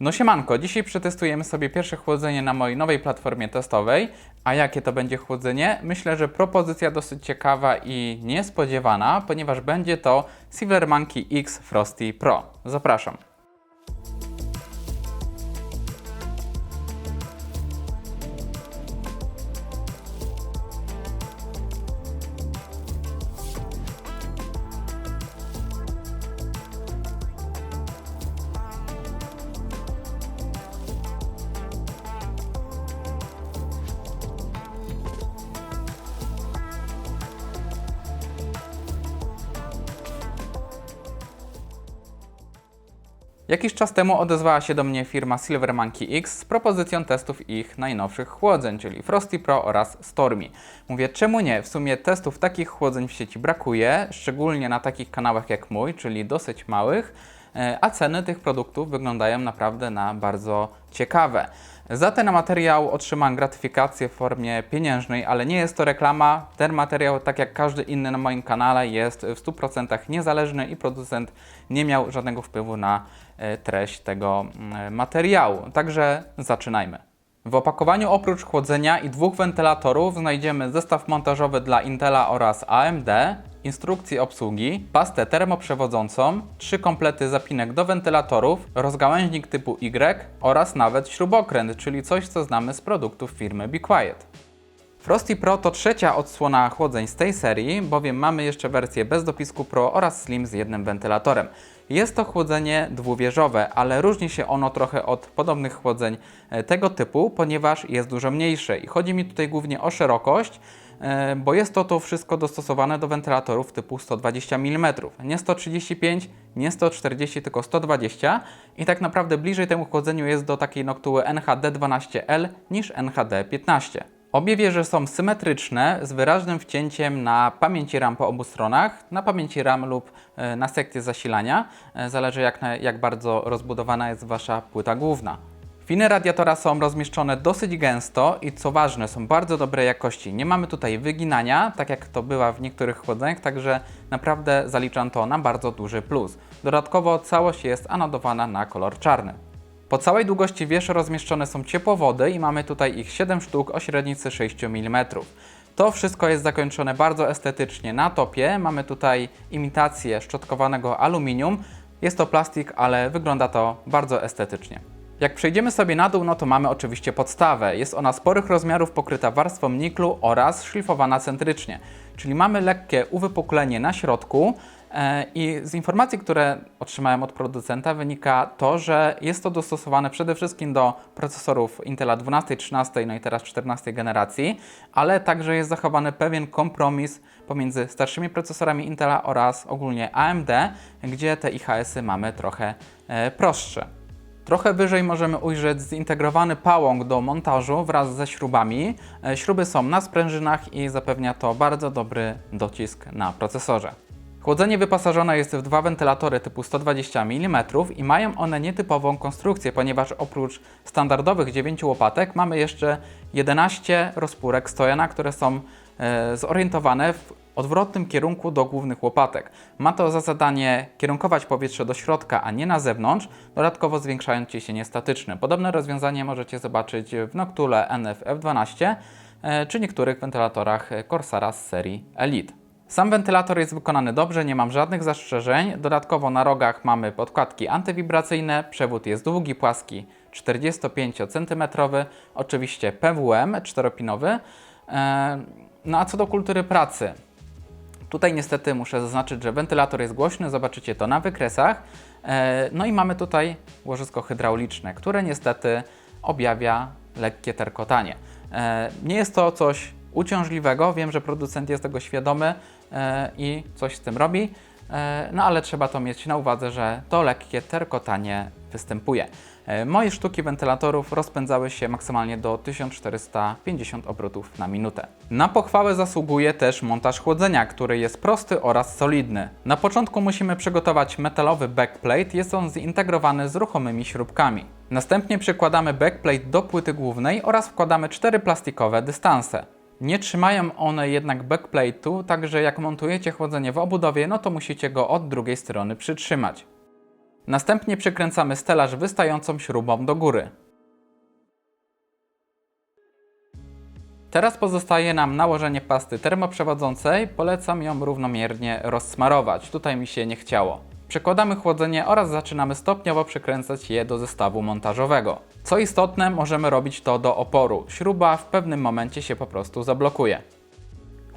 No siemanko, dzisiaj przetestujemy sobie pierwsze chłodzenie na mojej nowej platformie testowej. A jakie to będzie chłodzenie? Myślę, że propozycja dosyć ciekawa i niespodziewana, ponieważ będzie to Silver Monkey X Frosty Pro. Zapraszam. Jakiś czas temu odezwała się do mnie firma Silver Monkey X z propozycją testów ich najnowszych chłodzeń, czyli Frosty Pro oraz Stormy. Mówię, czemu nie? W sumie testów takich chłodzeń w sieci brakuje, szczególnie na takich kanałach jak mój, czyli dosyć małych, e, a ceny tych produktów wyglądają naprawdę na bardzo ciekawe. Za ten materiał otrzymałem gratyfikację w formie pieniężnej, ale nie jest to reklama. Ten materiał, tak jak każdy inny na moim kanale, jest w 100% niezależny i producent nie miał żadnego wpływu na e, treść tego mm, materiału. Także zaczynajmy. W opakowaniu oprócz chłodzenia i dwóch wentylatorów znajdziemy zestaw montażowy dla Intela oraz AMD, instrukcję obsługi, pastę termoprzewodzącą, trzy komplety zapinek do wentylatorów, rozgałęźnik typu Y oraz nawet śrubokręt, czyli coś co znamy z produktów firmy Be Quiet. Frosty Pro to trzecia odsłona chłodzeń z tej serii, bowiem mamy jeszcze wersję bez dopisku Pro oraz Slim z jednym wentylatorem. Jest to chłodzenie dwuwieżowe, ale różni się ono trochę od podobnych chłodzeń e, tego typu, ponieważ jest dużo mniejsze i chodzi mi tutaj głównie o szerokość, e, bo jest to to wszystko dostosowane do wentylatorów typu 120 mm. Nie 135, nie 140, tylko 120 i tak naprawdę bliżej temu chłodzeniu jest do takiej noktuły NHD12L niż NHD15. Obie wieże są symetryczne z wyraźnym wcięciem na pamięci RAM po obu stronach, na pamięci RAM lub e, na sekcję zasilania. E, Zależy jak, na, jak bardzo rozbudowana jest Wasza płyta główna. Finy radiatora są rozmieszczone dosyć gęsto i co ważne, są bardzo dobrej jakości. Nie mamy tutaj wyginania, tak jak to bywa w niektórych chłodzeniach, także naprawdę zaliczam to na bardzo duży plus. Dodatkowo całość jest anodowana na kolor czarny. Po całej długości wież rozmieszczone są ciepłowody i mamy tutaj ich 7 sztuk o średnicy 6 mm. To wszystko jest zakończone bardzo estetycznie na topie. Mamy tutaj imitację szczotkowanego aluminium. Jest to plastik, ale wygląda to bardzo estetycznie. Jak przejdziemy sobie na dół, no to mamy oczywiście podstawę. Jest ona sporych rozmiarów pokryta warstwą niklu oraz szlifowana centrycznie. Czyli mamy lekkie uwypuklenie na środku, I z informacji, które otrzymałem od producenta, wynika to, że jest to dostosowane przede wszystkim do procesorów Intela 12, 13, no i teraz 14 generacji, ale także jest zachowany pewien kompromis pomiędzy starszymi procesorami Intela oraz ogólnie AMD, gdzie te IHS-y mamy trochę e, prostsze. Trochę wyżej możemy ujrzeć zintegrowany pałąk do montażu wraz ze śrubami. E, Śruby są na sprężynach i zapewnia to bardzo dobry docisk na procesorze. Chłodzenie wyposażone jest w dwa wentylatory typu 120 mm i mają one nietypową konstrukcję, ponieważ oprócz standardowych 9 łopatek mamy jeszcze 11 rozpórek stojana, które są e, zorientowane w odwrotnym kierunku do głównych łopatek. Ma to za zadanie kierunkować powietrze do środka, a nie na zewnątrz, dodatkowo zwiększając ciśnienie statyczne. Podobne rozwiązanie możecie zobaczyć w Noctule NF-F12 e, czy niektórych wentylatorach Corsara z serii Elite. Sam wentylator jest wykonany dobrze, nie mam żadnych zastrzeżeń. Dodatkowo na rogach mamy podkładki antywibracyjne, przewód jest długi, płaski 45 cm, oczywiście PWM 4-pinowy. E, No a co do kultury pracy, Tutaj niestety muszę zaznaczyć, że wentylator jest głośny, zobaczycie to na wykresach. E, No i mamy tutaj łożysko hydrauliczne, które niestety objawia lekkie terkotanie. E, Nie jest to coś uciążliwego, wiem, że producent jest tego świadomy e, i coś z tym robi, e, no ale trzeba to mieć na uwadze, że to lekkie terkotanie występuje. E, Moje sztuki wentylatorów rozpędzały się maksymalnie do 1450 obrotów na minutę. Na pochwałę zasługuje też montaż chłodzenia, który jest prosty oraz solidny. Na początku musimy przygotować metalowy backplate, jest on zintegrowany z ruchomymi śrubkami. Następnie przykładamy backplate do płyty głównej oraz wkładamy cztery plastikowe dystanse. Nie trzymają one jednak backplate'u, także jak montujecie chłodzenie w obudowie, no to musicie go od drugiej strony przytrzymać. Następnie przykręcamy stelaż wystającą śrubą do góry. Teraz pozostaje nam nałożenie pasty termoprzewodzącej. Polecam ją równomiernie rozsmarować. Tutaj mi się nie chciało. Przekładamy chłodzenie oraz zaczynamy stopniowo przykręcać je do zestawu montażowego. Co istotne, możemy robić to do oporu. Śruba w pewnym momencie się po prostu zablokuje.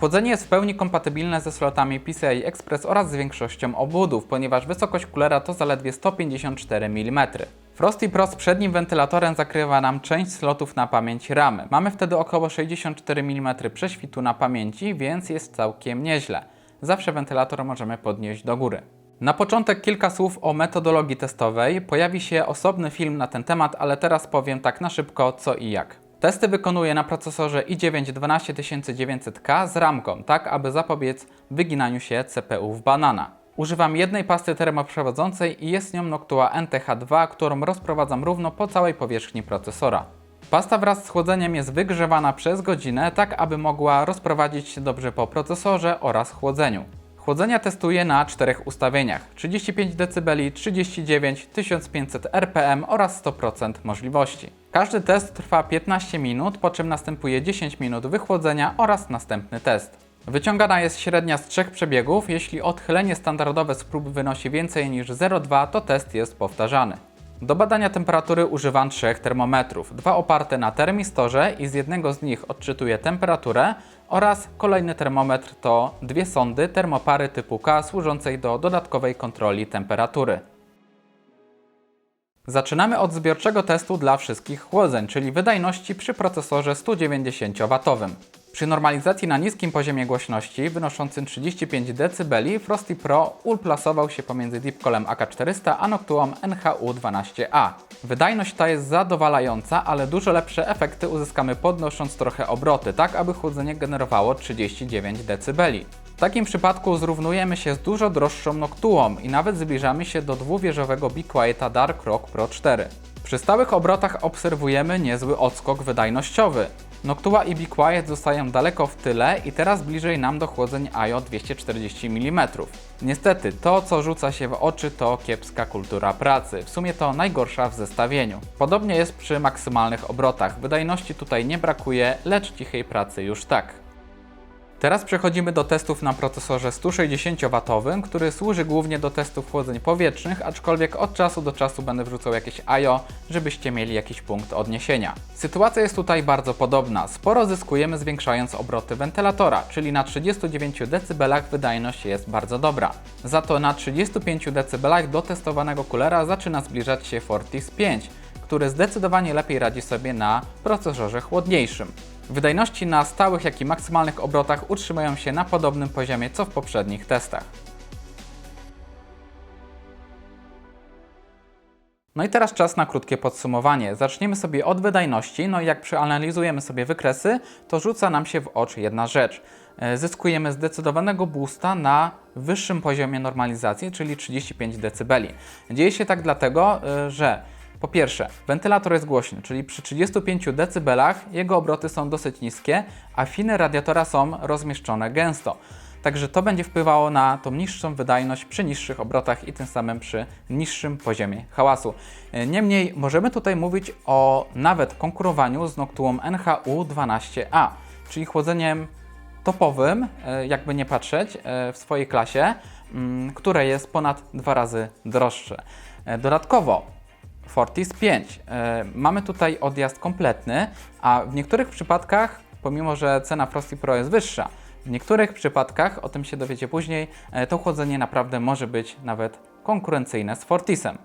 Chłodzenie jest w pełni kompatybilne ze slotami PCI Express oraz z większością obwodów, ponieważ wysokość kulera to zaledwie 154 mm. Frosty Pro z przednim wentylatorem zakrywa nam część slotów na pamięć ramy. Mamy wtedy około 64 mm prześwitu na pamięci, więc jest całkiem nieźle. Zawsze wentylator możemy podnieść do góry. Na początek kilka słów o metodologii testowej. Pojawi się osobny film na ten temat, ale teraz powiem tak na szybko co i jak. Testy wykonuję na procesorze i9 12900K z ramką, tak aby zapobiec wyginaniu się CPU w banana. Używam jednej pasty termoprzewodzącej i jest nią Noctua NTH2, którą rozprowadzam równo po całej powierzchni procesora. Pasta wraz z chłodzeniem jest wygrzewana przez godzinę, tak aby mogła rozprowadzić się dobrze po procesorze oraz chłodzeniu. Chłodzenia testuję na czterech ustawieniach: 35 dB, 39, 1500 RPM oraz 100% możliwości. Każdy test trwa 15 minut, po czym następuje 10 minut wychłodzenia oraz następny test. Wyciągana jest średnia z trzech przebiegów. Jeśli odchylenie standardowe z prób wynosi więcej niż 0,2, to test jest powtarzany. Do badania temperatury używam trzech termometrów. Dwa oparte na termistorze i z jednego z nich odczytuję temperaturę oraz kolejny termometr to dwie sondy termopary typu K służącej do dodatkowej kontroli temperatury. Zaczynamy od zbiorczego testu dla wszystkich chłodzeń, czyli wydajności przy procesorze 190W. Przy normalizacji na niskim poziomie głośności wynoszącym 35 dB Frosty Pro ulplasował się pomiędzy Deepcolem AK400 a Noctuą NHU12A. Wydajność ta jest zadowalająca, ale dużo lepsze efekty uzyskamy podnosząc trochę obroty, tak aby chłodzenie generowało 39 dB. W takim przypadku zrównujemy się z dużo droższą Noctuą i nawet zbliżamy się do dwuwieżowego Be Quieta Dark Rock Pro 4. Przy stałych obrotach obserwujemy niezły odskok wydajnościowy. Noctua i Be Quiet zostają daleko w tyle i teraz bliżej nam do chłodzeń IO 240 mm. Niestety, to co rzuca się w oczy to kiepska kultura pracy. W sumie to najgorsza w zestawieniu. Podobnie jest przy maksymalnych obrotach. Wydajności tutaj nie brakuje, lecz cichej pracy już tak. Teraz przechodzimy do testów na procesorze 160W, który służy głównie do testów chłodzeń powietrznych, aczkolwiek od czasu do czasu będę wrzucał jakieś IO, żebyście mieli jakiś punkt odniesienia. Sytuacja jest tutaj bardzo podobna. Sporo zyskujemy zwiększając obroty wentylatora, czyli na 39 dB wydajność jest bardzo dobra. Za to na 35 dB do testowanego kulera zaczyna zbliżać się Fortis 5, który zdecydowanie lepiej radzi sobie na procesorze chłodniejszym. Wydajności na stałych, jak i maksymalnych obrotach utrzymują się na podobnym poziomie co w poprzednich testach. No i teraz czas na krótkie podsumowanie. Zaczniemy sobie od wydajności. No i jak przeanalizujemy sobie wykresy, to rzuca nam się w oczy jedna rzecz. E, Zyskujemy zdecydowanego boosta na wyższym poziomie normalizacji, czyli 35 dB. Dzieje się tak dlatego, e, że po pierwsze, wentylator jest głośny, czyli przy 35 dB jego obroty są dosyć niskie, a finy radiatora są rozmieszczone gęsto. Także to będzie wpływało na tą niższą wydajność przy niższych obrotach i tym samym przy niższym poziomie hałasu. Niemniej możemy tutaj mówić o nawet konkurowaniu z Noctuą NHU12A, czyli chłodzeniem topowym, e, jakby nie patrzeć, e, w swojej klasie, mm, które jest ponad dwa razy droższe. E, Dodatkowo Fortis 5. E, Mamy tutaj odjazd kompletny, a w niektórych przypadkach, pomimo że cena Frosty Pro jest wyższa, w niektórych przypadkach, o tym się dowiecie później, e, to chłodzenie naprawdę może być nawet konkurencyjne z Fortisem.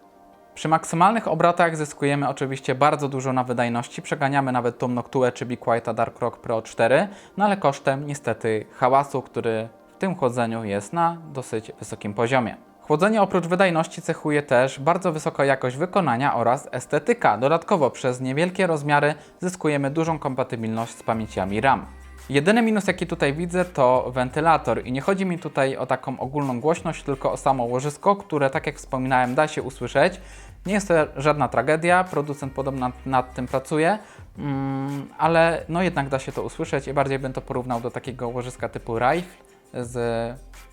Przy maksymalnych obrotach zyskujemy oczywiście bardzo dużo na wydajności, przeganiamy nawet tą Noctuę czy Be Quieta Dark Rock Pro 4, no ale kosztem niestety hałasu, który w tym chłodzeniu jest na dosyć wysokim poziomie. Chłodzenie oprócz wydajności cechuje też bardzo wysoka jakość wykonania oraz estetyka. Dodatkowo przez niewielkie rozmiary zyskujemy dużą kompatybilność z pamięciami RAM. Jedyny minus jaki tutaj widzę to wentylator i nie chodzi mi tutaj o taką ogólną głośność, tylko o samo łożysko, które tak jak wspominałem da się usłyszeć. Nie jest to żadna tragedia, producent podobno nad, tym pracuje, mm, ale no jednak da się to usłyszeć i bardziej bym to porównał do takiego łożyska typu Reich z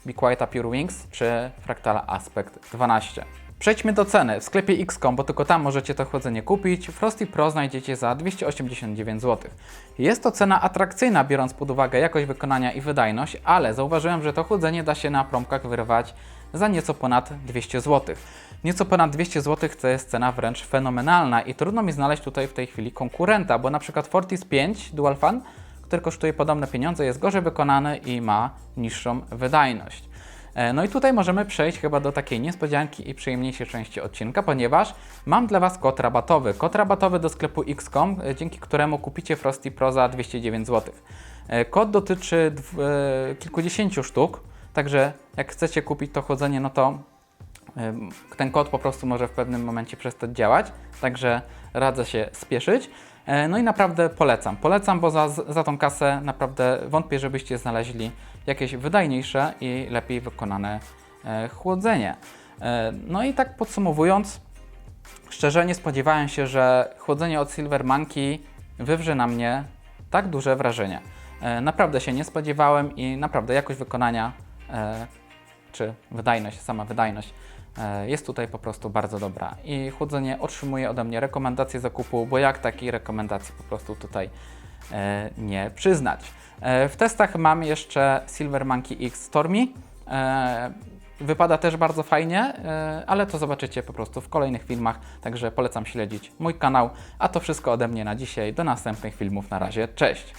Be Quieta Pure Wings czy Fractala Aspect 12. Przejdźmy do ceny. W sklepie X.com, bo tylko tam możecie to chłodzenie kupić, Frosty Pro znajdziecie za 289 zł. Jest to cena atrakcyjna, biorąc pod uwagę jakość wykonania i wydajność, ale zauważyłem, że to chłodzenie da się na promkach wyrwać za nieco ponad 200 zł. Nieco ponad 200 zł to jest cena wręcz fenomenalna i trudno mi znaleźć tutaj w tej chwili konkurenta, bo na przykład Fortis 5 Dual Fan, który kosztuje podobne pieniądze, jest gorzej wykonany i ma niższą wydajność. E, No i tutaj możemy przejść chyba do takiej niespodzianki i przyjemniejszej części odcinka, ponieważ mam dla Was kod rabatowy. Kod rabatowy do sklepu X.com, e, dzięki któremu kupicie Frosty Pro za 209 zł. E, Kod dotyczy kilkudziesięciu sztuk, także jak chcecie kupić to chłodzenie, no to ten kod po prostu może w pewnym momencie przestać działać, także radzę się spieszyć. E, No i naprawdę polecam. Polecam, bo za, za tą kasę naprawdę wątpię, żebyście znaleźli jakieś wydajniejsze i lepiej wykonane e, chłodzenie. E, No i tak podsumowując, szczerze nie spodziewałem się, że chłodzenie od Silver Monkey wywrze na mnie tak duże wrażenie. Naprawdę się nie spodziewałem i naprawdę jakość wykonania czy wydajność, sama wydajność jest tutaj po prostu bardzo dobra. I chłodzenie otrzymuje ode mnie rekomendację zakupu, bo jak takiej rekomendacji po prostu tutaj e, nie przyznać. E, w testach mam jeszcze Silver Monkey X Stormy. E, Wypada też bardzo fajnie, e, ale to zobaczycie po prostu w kolejnych filmach, także polecam śledzić mój kanał. A to wszystko ode mnie na dzisiaj. Do następnych filmów. Na razie, cześć!